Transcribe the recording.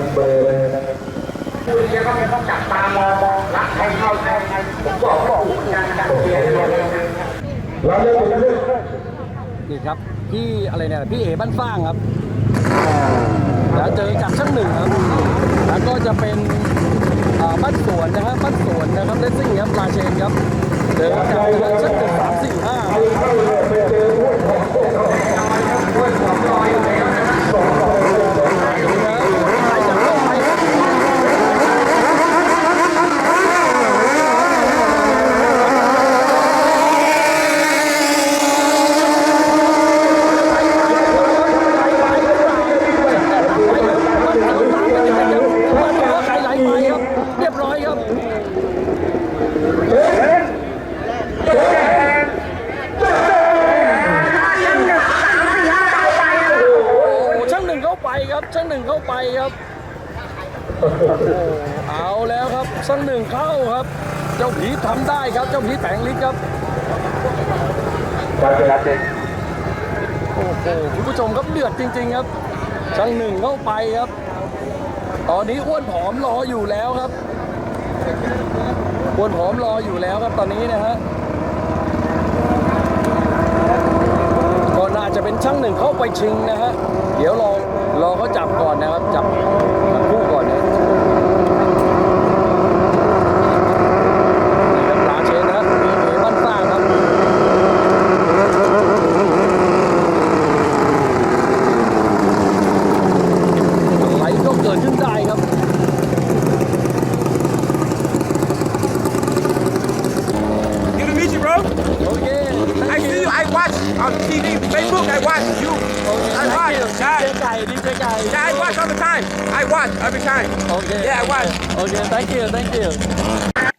ล็กเป็นนัมเบอร์เลยนะครับคือเรียกว่ามันต้องจับตามองรักใครเข้าใครใครผมบอกว่าถูกการการเชียร์เนี่ยเราเล่นเล่นนี่ครับพี่อะไรเนี่ยพี่เอ๋บ้านฟ้างครับ แล้วเจอกับช่างหนึ่งครับ แล้วก็จะเป็นบ้านสวนนะครับบ้านสวนนะครับเลสซิ่งครับลาเชนครับเจอกับช่างหนึ่งสามสี่ห้า เข้าเลยไปเจอพวกของพวกเรา ใครจะเข้าไปครับ เรียบร้อยครับ โอ้ช่างหนึ่งเข้าไปครับ ช่างหนึ่งเข้าไปครับโอ้เอาแล้วครับช่างหนึ่งเข้าครับ เจ้าผีทำได้ครับ เจ้าผีแผงฤทธิ์ครับการเป็นอาเจนโอ้โหคุณผู้ชมครับเดือดจริง ๆ ครับช่างหนึ่งเข้าไปครับ ตอนนี้อ้วนผอมรออยู่แล้วครับอ้วนผอมรออยู่แล้วครับตอนนี้นะฮะก็น่าจะเป็นช่างหนึ่งเข้าไปชิงนะฮะเดี๋ยวรอ รอเขาจับก่อนนะครับ จับจับคู่ก่อนนะนี่ครับลาเชนนะครับมีเอบ้านสร้างครับอะไรก็เกิดขึ้นได้ครับ Good to meet you, bro. โอเค I see you. I watch on TV, Facebook. I watch you. I watch. ดีเจ Yeah, ไก่ดีเจไก่ yeah, I watch all the time. I watch every time. โอเค Yeah, I watch. โอเค thank you thank you